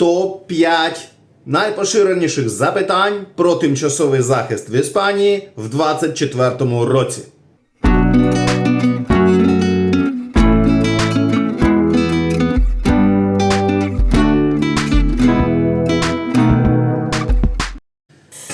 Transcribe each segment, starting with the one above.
топ-5 найпоширеніших запитань про тимчасовий захист в Іспанії в 2024 році.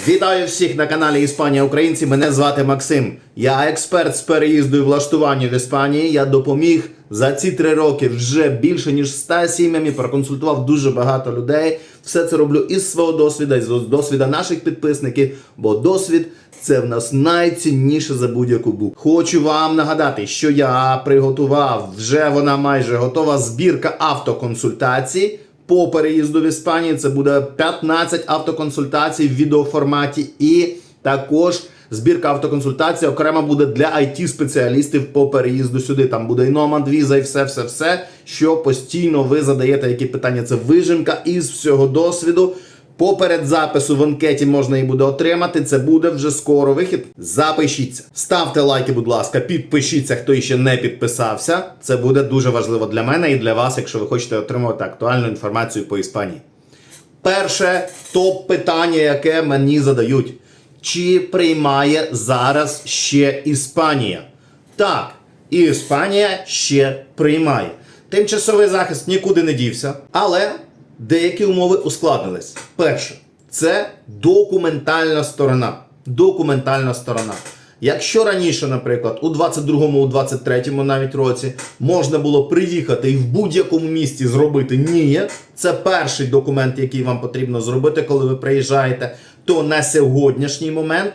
Вітаю всіх на каналі Іспанія Українці. Мене звати Максим. Я експерт з переїзду і влаштування в Іспанії. Я допоміг за ці три роки вже більше ніж 100 сім'ям проконсультував дуже багато людей. Все це роблю із свого досвіду, із досвіду наших підписників, бо досвід це в нас найцінніше за будь-яку букву. Хочу вам нагадати, що я приготував вже вона майже готова збірка автоконсультацій. По переїзду в Іспанії це буде 15 автоконсультацій в відеоформаті, і також збірка автоконсультацій окремо буде для it спеціалістів по переїзду сюди. Там буде і Nomad Visa, і все, все, все, що постійно ви задаєте, які питання. Це вижимка із всього досвіду. Поперед запису в анкеті можна її буде отримати. Це буде вже скоро вихід. Запишіться. Ставте лайки, будь ласка, підпишіться, хто ще не підписався. Це буде дуже важливо для мене і для вас, якщо ви хочете отримувати актуальну інформацію по Іспанії. Перше топ питання, яке мені задають: чи приймає зараз ще Іспанія? Так, і Іспанія ще приймає. Тимчасовий захист нікуди не дівся, але деякі умови ускладнились. Перше, це документальна сторона. Документальна сторона. Якщо раніше, наприклад, у 22-му, у 23-му навіть році можна було приїхати і в будь-якому місті зробити ні, це перший документ, який вам потрібно зробити, коли ви приїжджаєте, то на сьогоднішній момент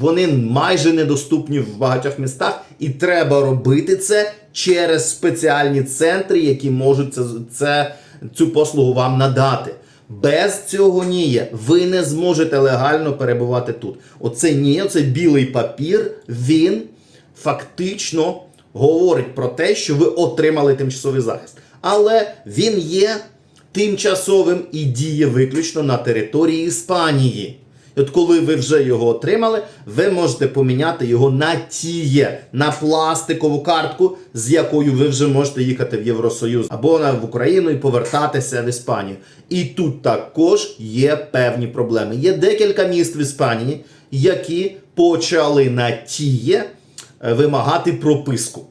вони майже недоступні в багатьох містах, і треба робити це через спеціальні центри, які можуть це, це, цю послугу вам надати. Без цього ні, ви не зможете легально перебувати тут. Оце ні, оце білий папір, він фактично говорить про те, що ви отримали тимчасовий захист. Але він є тимчасовим і діє виключно на території Іспанії. От коли ви вже його отримали, ви можете поміняти його на тіє, на пластикову картку, з якою ви вже можете їхати в Євросоюз або в Україну і повертатися в Іспанію. І тут також є певні проблеми. Є декілька міст в Іспанії, які почали на тіє е, вимагати прописку.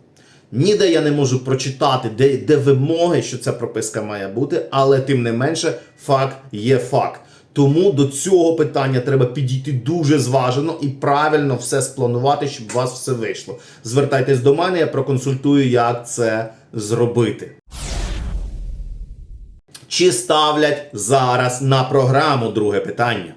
Ніде я не можу прочитати, де, де вимоги, що ця прописка має бути, але тим не менше, факт є факт. Тому до цього питання треба підійти дуже зважено і правильно все спланувати, щоб у вас все вийшло. Звертайтесь до мене, я проконсультую, як це зробити. Чи ставлять зараз на програму друге питання?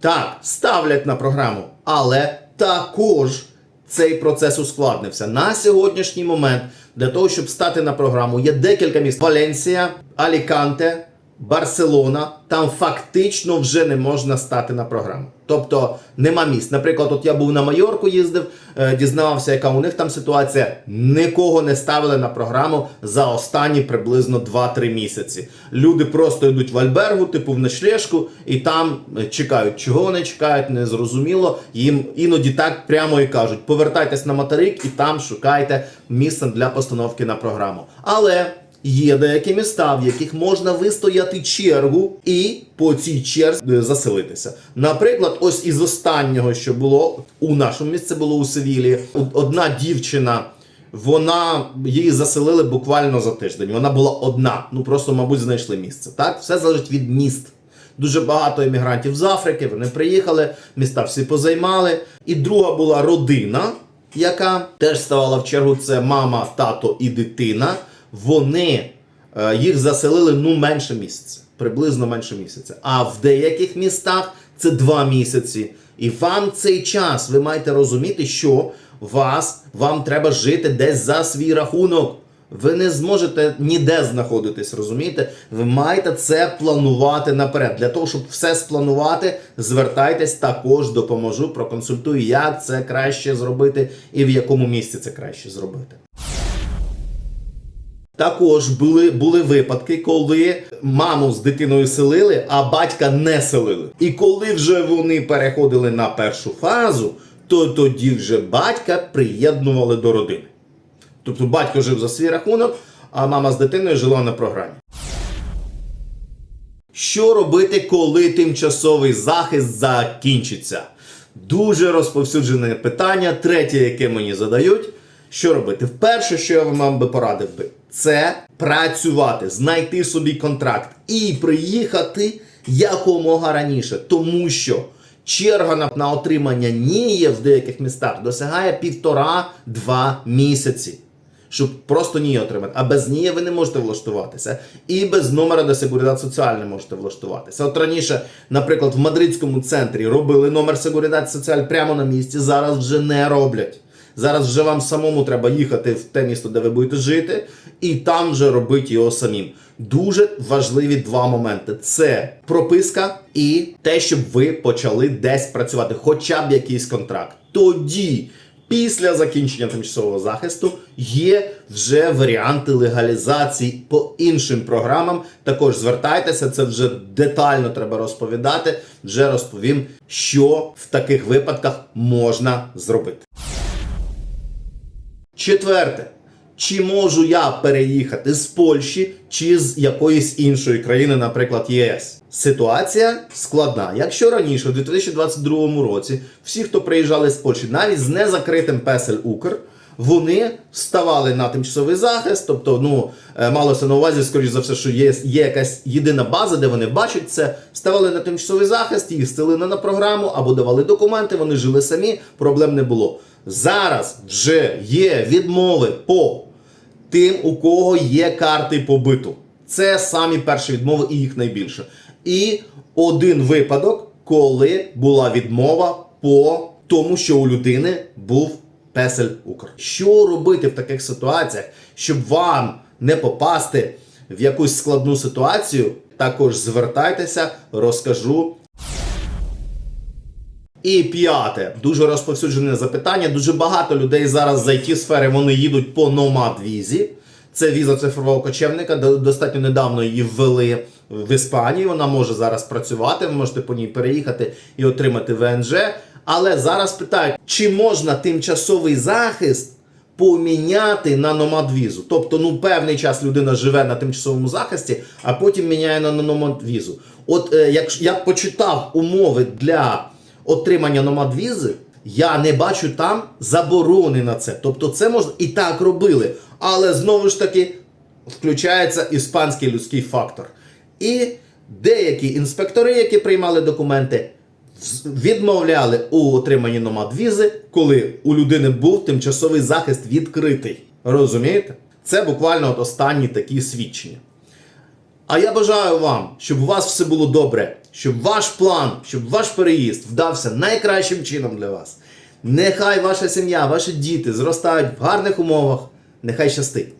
Так, ставлять на програму, але також цей процес ускладнився. На сьогоднішній момент для того, щоб стати на програму, є декілька міст: Валенсія, Аліканте, Барселона. Там фактично вже не можна стати на програму. Тобто нема місць. Наприклад, от я був на Майорку, їздив, е, дізнавався, яка у них там ситуація. Нікого не ставили на програму за останні приблизно 2-3 місяці. Люди просто йдуть в Альбергу, типу в ночлежку, і там е, чекають. Чого вони чекають, не зрозуміло. Їм іноді так прямо і кажуть: повертайтесь на материк і там шукайте місце для постановки на програму. Але. Є деякі міста, в яких можна вистояти чергу і по цій черзі е, заселитися. Наприклад, ось із останнього, що було у нашому місці, було у Севілі. Одна дівчина, вона її заселили буквально за тиждень. Вона була одна. Ну просто, мабуть, знайшли місце. Так, все залежить від міст. Дуже багато емігрантів з Африки. Вони приїхали, міста всі позаймали. І друга була родина, яка теж ставала в чергу. Це мама, тато і дитина. Вони е, їх заселили ну менше місяця, приблизно менше місяця. А в деяких містах це два місяці. І вам цей час ви маєте розуміти, що вас вам треба жити десь за свій рахунок. Ви не зможете ніде знаходитись, розумієте? Ви маєте це планувати наперед. Для того, щоб все спланувати, звертайтесь також допоможу, проконсультую, як це краще зробити і в якому місці це краще зробити. Також були, були випадки, коли маму з дитиною селили, а батька не селили. І коли вже вони переходили на першу фазу, то тоді вже батька приєднували до родини. Тобто батько жив за свій рахунок, а мама з дитиною жила на програмі. Що робити, коли тимчасовий захист закінчиться? Дуже розповсюджене питання, третє, яке мені задають. Що робити? Вперше, що я вам би порадив би, це працювати, знайти собі контракт і приїхати якомога раніше, тому що черга на, на отримання НІЄ в деяких містах досягає півтора-два місяці. Щоб просто НІЄ отримати. А без НІЄ ви не можете влаштуватися. І без номера до Seguridad Соціаль не можете влаштуватися. От раніше, наприклад, в мадридському центрі робили номер Seguridad Соціаль прямо на місці, зараз вже не роблять. Зараз вже вам самому треба їхати в те місто, де ви будете жити, і там вже робити його самим. Дуже важливі два моменти: це прописка і те, щоб ви почали десь працювати, хоча б якийсь контракт. Тоді, після закінчення тимчасового захисту, є вже варіанти легалізації по іншим програмам. Також звертайтеся, це вже детально треба розповідати. Вже розповім, що в таких випадках можна зробити. Четверте. Чи можу я переїхати з Польщі чи з якоїсь іншої країни, наприклад, ЄС? Ситуація складна. Якщо раніше, у 2022 році, всі, хто приїжджали з Польщі, навіть з незакритим песель Укр, вони ставали на тимчасовий захист, тобто, ну, е, малося на увазі, скоріш за все, що є, є якась єдина база, де вони бачать це, ставали на тимчасовий захист, їх стелили на програму або давали документи, вони жили самі, проблем не було. Зараз вже є відмови по тим, у кого є карти побиту. Це самі перші відмови і їх найбільше. І один випадок, коли була відмова по тому, що у людини був песель Укр. Що робити в таких ситуаціях, щоб вам не попасти в якусь складну ситуацію? Також звертайтеся, розкажу. І п'яте, дуже розповсюджене запитання. Дуже багато людей зараз з it сфери вони їдуть по номад візі. Це віза цифрового кочевника. До- Достатньо недавно її ввели в Іспанії. Вона може зараз працювати. Ви можете по ній переїхати і отримати ВНЖ. Але зараз питають, чи можна тимчасовий захист поміняти на номад візу. Тобто, ну певний час людина живе на тимчасовому захисті, а потім міняє на номад візу. От е, якщо я почитав умови для отримання номад візи, я не бачу там заборони на це. Тобто, це можна і так робили. Але знову ж таки включається іспанський людський фактор. І деякі інспектори, які приймали документи, відмовляли у отриманні номад візи, коли у людини був тимчасовий захист відкритий. Розумієте? Це буквально от останні такі свідчення. А я бажаю вам, щоб у вас все було добре, щоб ваш план, щоб ваш переїзд вдався найкращим чином для вас. Нехай ваша сім'я, ваші діти зростають в гарних умовах. Нехай щастить.